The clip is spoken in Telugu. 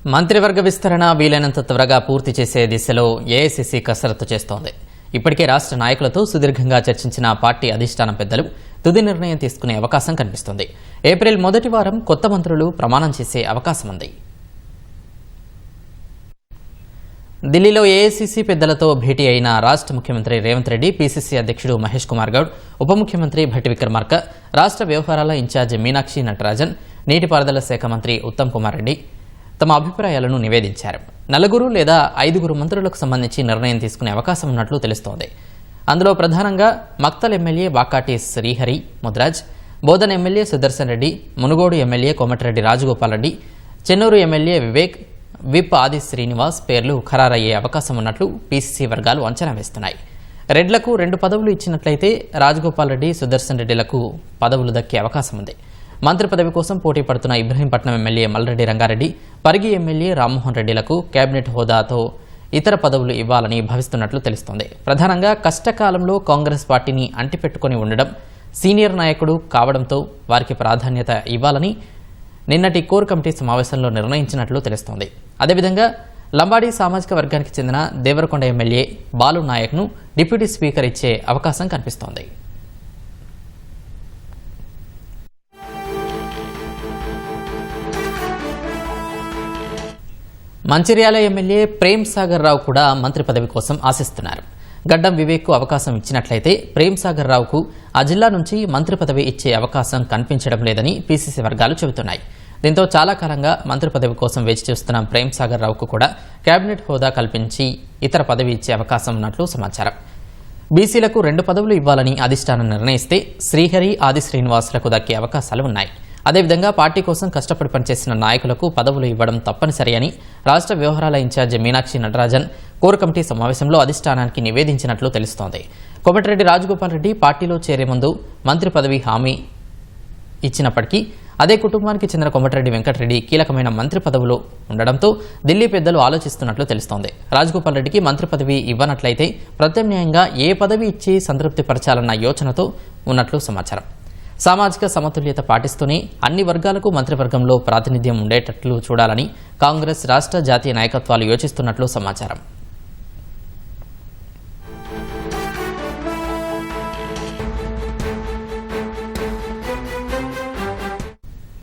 మంత్రివర్గ విస్తరణ వీలైనంత త్వరగా పూర్తి చేసే దిశలో ఏఐసిసి కసరత్తు చేస్తోంది. ఇప్పటికే రాష్ట్ర నాయకులతో సుదీర్ఘంగా చర్చించిన పార్టీ అధిష్టానం పెద్దలు తుది నిర్ణయం తీసుకునే అవకాశం కనిపిస్తుంది. ఏప్రిల్ మొదటి వారం కొత్త మంత్రులు ప్రమాణం చేసే అవకాశం ఉంది. ఢిల్లీలో ఏఐసీసీ పెద్దలతో భేటీ అయిన రాష్ట్ర ముఖ్యమంత్రి రేవంత్ రెడ్డి పీసీసీ అధ్యక్షుడు మహేష్ కుమార్ గౌడ్ ఉప ముఖ్యమంత్రి భట్టి విక్రమార్క రాష్ట్ర వ్యవహారాల ఇన్ఛార్జి మీనాక్షి నటరాజన్ నీటిపారుదల శాఖ మంత్రి ఉత్తమ్ కుమార్ రెడ్డి తమ అభిప్రాయాలను నివేదించారు. నలుగురు లేదా ఐదుగురు మంత్రులకు సంబంధించి నిర్ణయం తీసుకునే అవకాశం ఉన్నట్లు తెలుస్తోంది. అందులో ప్రధానంగా Makthal MLA Vakati Srihari Mudiraj Bodhan MLA Sudarshan Reddy Munugode MLA Komatireddy Rajagopal Reddy Chennur MLA Vivek whip Adi Srinivas పేర్లు ఖరారయ్యే అవకాశం ఉన్నట్లు పీసీసీ వర్గాలు అంచనా వేస్తున్నాయి. రెడ్లకు రెండు పదవులు ఇచ్చినట్లయితే రాజగోపాల్ రెడ్డి సుదర్శన్ రెడ్డిలకు పదవులు దక్కే అవకాశం ఉంది. మంత్రి పదవి కోసం పోటీ పడుతున్న ఇబ్రహీంపట్నం ఎమ్మెల్యే మల్రెడ్డి రంగారెడ్డి పరిగి ఎమ్మెల్యే రామ్మోహన్ రెడ్డిలకు కేబినెట్ హోదాతో ఇతర పదవులు ఇవ్వాలని భావిస్తున్నట్లు తెలుస్తోంది. ప్రధానంగా కష్టకాలంలో కాంగ్రెస్ పార్టీని అంటిపెట్టుకుని ఉండడం సీనియర్ నాయకుడు కావడంతో వారికి ప్రాధాన్యత ఇవ్వాలని నిన్నటి కోర్ కమిటీ సమావేశంలో నిర్ణయించినట్లు తెలుస్తోంది. అదేవిధంగా లంబాడీ సామాజిక వర్గానికి చెందిన దేవరకొండ ఎమ్మెల్యే బాలు నాయక్ను డిప్యూటీ స్పీకర్ ఇచ్చే అవకాశం కనిపిస్తోంది. మంచిర్యాల ఎమ్మెల్యే ప్రేమ్ సాగర్ రావు కూడా మంత్రి పదవి కోసం ఆశిస్తున్నారు. గడ్డం వివేక్కు అవకాశం ఇచ్చినట్లయితే ప్రేమ్ సాగర్ రావుకు ఆ జిల్లా నుంచి మంత్రి పదవి ఇచ్చే అవకాశం కనిపించడం లేదని పీసీసీ వర్గాలు చెబుతున్నాయి. దీంతో చాలా కాలంగా మంత్రి పదవి కోసం వేచి చూస్తున్న ప్రేమ్ సాగర్ రావుకు కూడా కేబినెట్ హోదా కల్పించి ఇతర పదవి ఇచ్చే అవకాశం ఉన్నట్లు సమాచారం. బీసీలకు రెండు పదవులు ఇవ్వాలని అధిష్టానం నిర్ణయిస్తే శ్రీహరి ఆది శ్రీనివాసులకు దక్కే అవకాశాలు ఉన్నాయి. అదేవిధంగా పార్టీ కోసం కష్టపడి పనిచేసిన నాయకులకు పదవులు ఇవ్వడం తప్పనిసరి అని రాష్ట్ర వ్యవహారాల incharge Meenakshi Natarajan core committee సమావేశంలో అధిష్టానానికి నివేదించినట్లు తెలుస్తోంది. కోమటిరెడ్డి రాజగోపాల్ రెడ్డి పార్టీలో చేరే ముందు మంత్రి పదవి హామీ ఇచ్చినప్పటికీ అదే కుటుంబానికి చెందిన కొమటిరెడ్డి వెంకటరెడ్డి కీలకమైన మంత్రి పదవులు ఉండడంతో ఢిల్లీ పెద్దలు ఆలోచిస్తున్నట్లు తెలుస్తోంది. రాజగోపాల్ రెడ్డికి మంత్రి పదవి ఇవ్వనట్లయితే ప్రత్యామ్నాయంగా ఏ పదవి ఇచ్చి సంతృప్తి పరచాలన్న యోచనతో ఉన్నట్లు సమాచారం. సామాజిక సమతుల్యత పాటిస్తూనే అన్ని వర్గాలకు మంత్రివర్గంలో ప్రాతినిధ్యం ఉండేటట్లు చూడాలని కాంగ్రెస్ రాష్ట్ర జాతీయ నాయకత్వాలు యోచిస్తున్నట్లు సమాచారం.